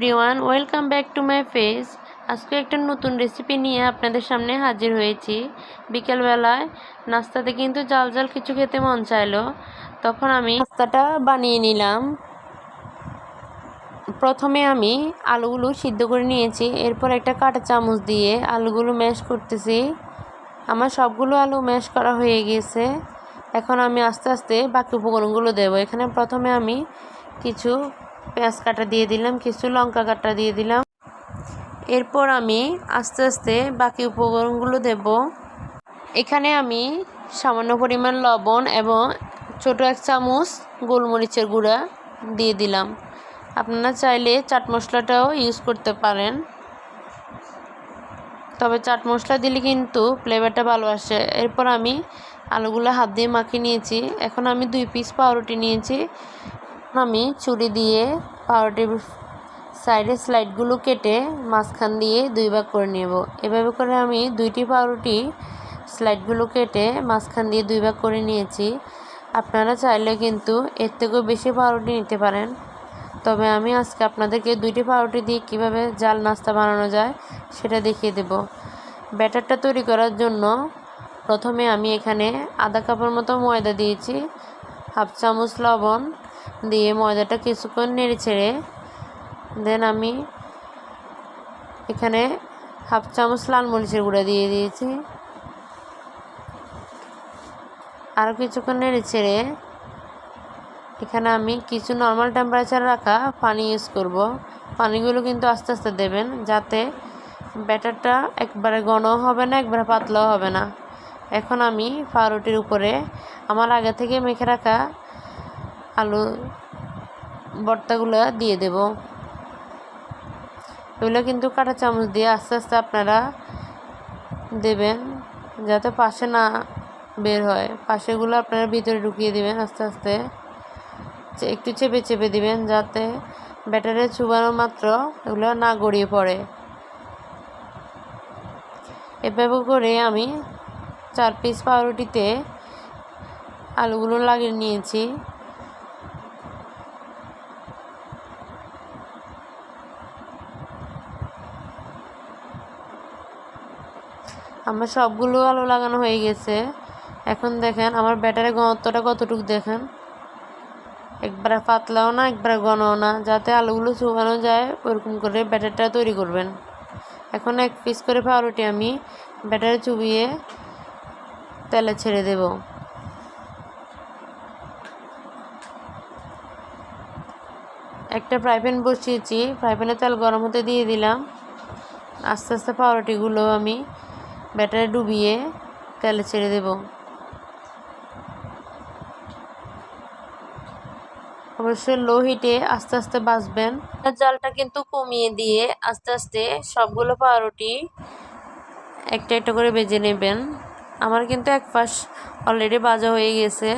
Everyone, welcome back to my face. আজকে একটা নতুন রেসিপি নিয়ে আপনাদের সামনে হাজির হয়েছি। বিকেলবেলায় নাস্তাতে কিন্তু জাল জাল কিছু খেতে মন চাইলো। তখন আমি নাস্তাটা বানিয়ে নিলাম। প্রথমে আমি আলুগুলো সিদ্ধ করে নিয়েছি। এরপর একটা কাঁটা চামচ দিয়ে আলুগুলো ম্যাশ করতেছি। আমার সবগুলো আলু ম্যাশ করা হয়ে গিয়েছে এখন আমি আস্তে আস্তে বাকি উপকরণগুলো দেবো। এখানে প্রথমে আমি কিছু পেঁয়াজ কাটা দিয়ে দিলাম, কিছু লঙ্কা কাটা দিয়ে দিলাম। এরপর আমি আস্তে আস্তে বাকি উপকরণগুলো দেব। এখানে আমি সামান্য পরিমাণ লবণ এবং ছোট এক চামচ গোলমরিচের গুঁড়া দিয়ে দিলাম। আপনারা চাইলে চাট মশলাটাও ইউজ করতে পারেন। তবে চাট মশলা দিলে কিন্তু ফ্লেভারটা ভালো আসে। এরপর আমি আলুগুলো হাত দিয়ে মাখিয়ে নিয়েছি। এখন আমি দুই পিস পাউরুটি নিয়েছি। আমি ছুরি দিয়ে পাউরুটির সাইডে স্লাইডগুলো কেটে মাঝখান দিয়ে দুই ভাগ করে নেব। এভাবে করে আমি দুইটি পাউরুটি স্লাইডগুলো কেটে মাঝখান দিয়ে দুই ভাগ করে নিয়েছি। আপনারা চাইলে কিন্তু এর থেকেও বেশি পাউরুটি নিতে পারেন। তবে আমি আজকে আপনাদেরকে দুইটি পাউরুটি দিয়ে কীভাবে জাল নাস্তা বানানো যায় সেটা দেখিয়ে দেব। ব্যাটারটা তৈরি করার জন্য প্রথমে আমি এখানে আধা কাপের মতো ময়দা দিয়েছি, হাফ চামচ লবণ দিয়ে ময়দাটা কিছুক্ষণ নেড়ে ছেড়ে দেন আমি এখানে হাফ চামচ লাল মরিচের গুঁড়া দিয়ে দিয়েছি। আরও কিছুক্ষণ নেড়ে ছেড়ে এখানে আমি কিছু নর্মাল টেম্পারেচার রাখা পানি ইউজ করব। পানিগুলো কিন্তু আস্তে আস্তে দেবেন যাতে ব্যাটারটা একবারে ঘন হবে না, একবারে পাতলাও হবে না। এখন আমি পাউরুটির উপরে আমার আগে থেকে মেখে রাখা আলু ভর্তাগুলো দিয়ে দেব। এগুলো কিন্তু কাঁটা চামচ দিয়ে আস্তে আস্তে আপনারা দেবেন, যাতে পাশে না বের হয়। পাশেগুলো আপনারা ভিতরে ঢুকিয়ে দেবেন আস্তে আস্তে। একটু চেপে চেপে দিবেন যাতে ব্যাটারে চুবানো মাত্র এগুলো না গড়িয়ে পড়ে। এভাবে করে আমি চার পিস পাউরুটিতে আলুগুলো লাগিয়ে নিয়েছি। আমার সবগুলো আলু লাগানো হয়ে গেছে। এখন দেখেন, আমার ব্যাটারের ঘনত্বটা কতটুকু দেখেন? একবারে পাতলাও না, একবারে ঘনও না, যাতে আলুগুলো চুবানো যায়, ওরকম করে ব্যাটারটা তৈরি করবেন। এখন এক পিস করে পাউরুটি আমি ব্যাটারে চুবিয়ে তেলে ছেড়ে দেব। একটা ফ্রাই প্যান বসিয়েছি, ফ্রাই প্যানে তেল গরম হতে দিয়ে দিলাম। আস্তে আস্তে পাউরুটিগুলো আমি ব্যাটারে ডুবিয়ে তেলে ছেড়ে দেব। অবশ্যই লো হিটে আস্তে আস্তে বাঁচবেন। জালটা কিন্তু কমিয়ে দিয়ে আস্তে আস্তে সবগুলো পাউরুটি একটা একটা করে বেজে নেবেন। আমার কিন্তু এক পাশ অলরেডি বাজা হয়ে গেছে।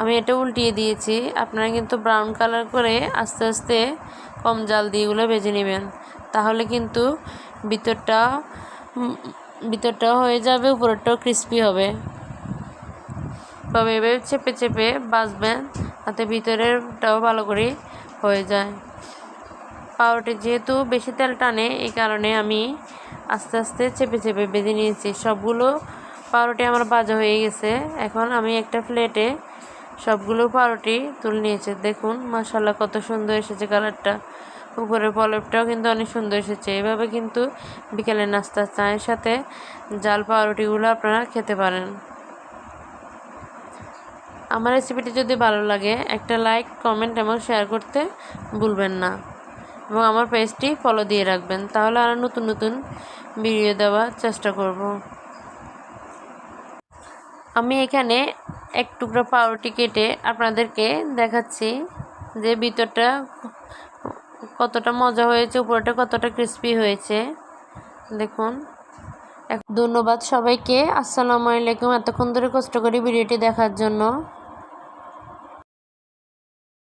আমি এটা উল্টিয়ে দিয়েছি। আপনারা কিন্তু ব্রাউন কালার করে আস্তে আস্তে কম জাল দিয়ে এগুলো ভেজে নেবেন। তাহলে কিন্তু ভিতরটা ভিতরটাও হয়ে যাবে উপরটাও ক্রিস্পি হবে। তবে এভাবে চেপে চেপে বাঁচবেন তাতে ভিতরেরটাও ভালো করে হয়ে যায়। পাউরুটি যেহেতু বেশি তেল টানে, এই কারণে আমি আস্তে আস্তে চেপে চেপে বেঁধে নিয়েছি। সবগুলো পাউরুটি আমার বাজা হয়ে গেছে। এখন আমি একটা প্লেটে সবগুলো পাউরুটি তুলে নিয়েছি। দেখুন মাসাল্লাহ কত সুন্দর এসেছে কালারটা। উপরের পলপটাও কিন্তু অনেক সুন্দর এসেছে। এভাবে কিন্তু বিকেলের নাস্তা, চায়ের সাথে জাল পাউরুটিগুলো আপনারা খেতে পারেন। আমার রেসিপিটি যদি ভালো লাগে, একটা লাইক, কমেন্ট এবং শেয়ার করতে ভুলবেন না। এবং আমার পেজটি ফলো দিয়ে রাখবেন, তাহলে আরও নতুন নতুন ভিডিও দেওয়ার চেষ্টা করব। আমি এখানে এক টুকরো পাউরুটি কেটে আপনাদেরকে দেখাচ্ছি যে ভিতরটা কতটা মজা হয়েছে, উপরটা কতটা ক্রিস্পি হয়েছে। দেখুন। ধন্যবাদ সবাইকে। আসসালামু আলাইকুম। এতক্ষণ ধরে কষ্ট করে ভিডিওটি দেখার জন্য।